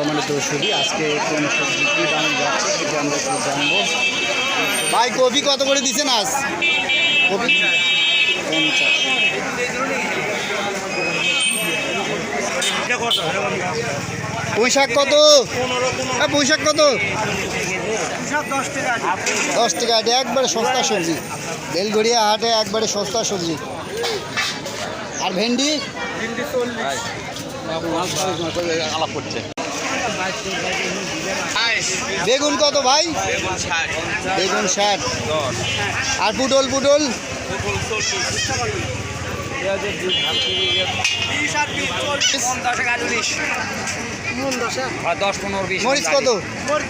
সম্মানিত সুদী আজকে কোন সবজি কী দাম যাচ্ছে সেটা আমরা একটু জানব। ভাই কপি কত করে দিচ্ছেন আজ? কপি পঞ্চাশ পুঁই শাক কত? হ্যাঁ পুঁই শাক কত? দশ টাকা এটা একবারে সস্তা সবজি। বেলগড়িয়া হাটে একবারে সস্তা সবজি। আর ভেন্ডি? আলাপ করছে বেগুন কত ভাই? বেগুন ষাট। আর পুটল পুটল? মরিচ কত?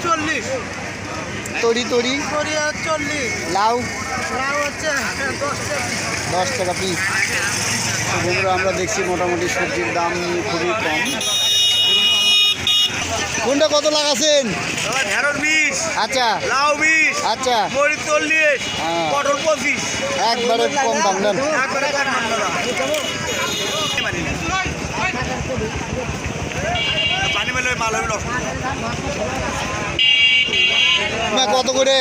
চল্লিশ তরি তরি। লাউ? দশ টাকা পিস আমরা দেখছি মোটামুটি সবজির দাম খুবই কম। কোনটা কত লাগাছেন ঢেঁড়স বিশ আচ্ছা। লাউ বিশ আচ্ছা। মরিচ চল্লিশ হ্যাঁ। পটল পঁচিশ। একবারে কম দাম নেন। একবারে কাটলাম দাদা। পানি মেলে মাল হবে কত করে?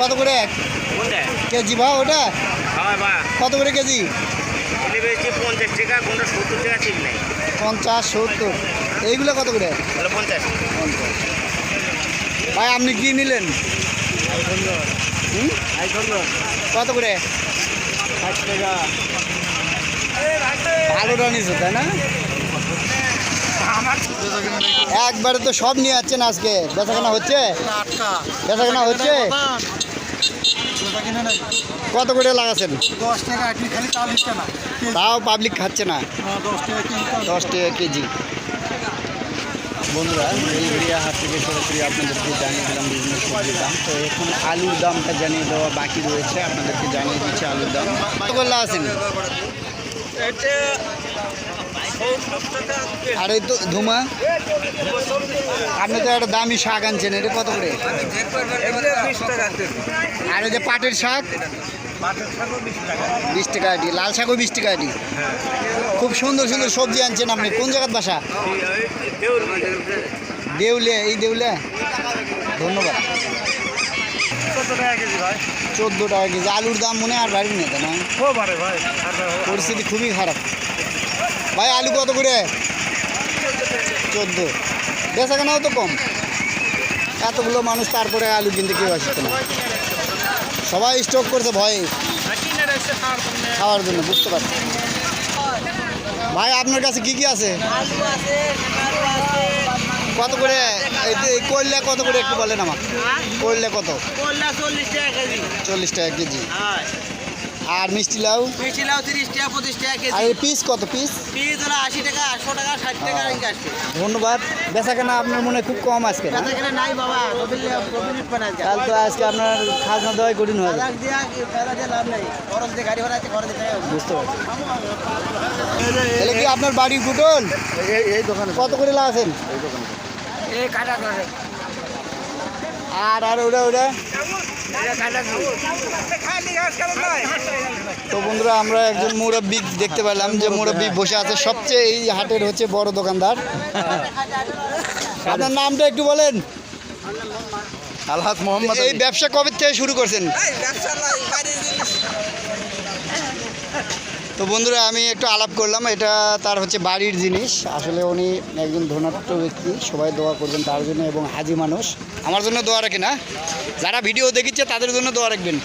কত করে? কেজি ভাও ওটা? হ্যাঁ কত করে কেজি? পঞ্চাশ টাকা কোনটা সত্তর টাকা ঠিক নেই। পঞ্চাশ সত্তর। এইগুলো কত করে? পঞ্চাশ। ভাই আপনি কি নিলেন? কত করে? ষাট টাকা ভালোটা নিছো তাই না? একবারে তো সব নিয়ে যাচ্ছেন আজকে। বেচাকেনা হচ্ছে? বেচাকেনা হচ্ছে? কত করে টাকা তাও পাবলিক খাচ্ছে না। দশ টাকা কেজি। বন্ধুরা, এই এরিয়া হাট থেকে সরাসরি আপনাদেরকে জানিয়ে দিলাম বিভিন্ন সবজির দাম। তো এখন আলুর দামটা জানিয়ে দেওয়া বাকি রয়েছে, আপনাদেরকে জানিয়ে দিচ্ছি আলুর দাম। কত করে আছেন আর এই তো ধুমা? আপনি তো একটা দামি শাক আনছেন, এটা কত করে? আর এই যে পাটের শাক? বিশ টাকা বিশ লাল শাকও বিশ টাকা আটি খুব সুন্দর সুন্দর সবজি আনছেন আপনি। কোন জায়গার বাসা? দেউলে এই দেউলে ধন্যবাদ। চোদ্দ টাকা কেজি আলুর দাম মনে আর বাড়ি না? ও পরিস্থিতি খুবই খারাপ। ভাই, আলু কত করে? চোদ্দ। বেচা কেনাও তো কম। এতগুলো মানুষ তারপরে আলু কিনতে কেউ আসছে না। সবাই স্টক করছে ভয়ে খাওয়ার জন্য বুঝতে পারছি। ভাই আপনার কাছে কি কি আছে? কত করে? এই করলে কত করে একটু বলেন আমার করলে কত? চল্লিশ টাকা কেজি। চল্লিশ টাকা কেজি। আর মিষ্টি লাউ? মিষ্টি লাউ তিরিশ টাকা পঁচিশ টাকা কেজি। এই পিস কত পিস পিস হলো আশি টাকা আটশো টাকা ষাট টাকা আসছে ধন্যবাদ। বেচা কেনা আপনার মনে খুব কম আজকে না? বেচা কেনা নাই বাবা তাহলে তো আজকে আপনার খাজনা দেওয়াই কঠিন দিয়া ফেরা দিয়ে লাভ নাই। খরচ দিয়ে গাড়ি ভাড়া আছে খরচ দিতে হবে বুঝতে পারছি। তাহলে কি আপনার বাড়ির পুটল? এই দোকানে। কত করে লাগাছেন? এই কাটা আর আর ওটা ওটা তো বন্ধুরা আমরা একজন মুরব্বী দেখতে পেলাম যে মুরব্বী বসে আছে। সবচেয়ে এই হাটের হচ্ছে বড় দোকানদার। আপনার নামটা একটু বলেন। আলহাজ মোহাম্মদ এই ব্যবসা কবে থেকে শুরু করছেন? তো বন্ধুরা, আমি একটু আলাপ করলাম। এটা তার হচ্ছে বাড়ির জিনিস। আসলে উনি একজন ধনাত্ম ব্যক্তি। সবাই দোয়া করবেন তার জন্য এবং হাজি মানুষ। আমার জন্য দোয়া রাখে না হ্যাঁ? যারা ভিডিও দেখিচ্ছে, তাদের জন্য দোয়া রাখবেন।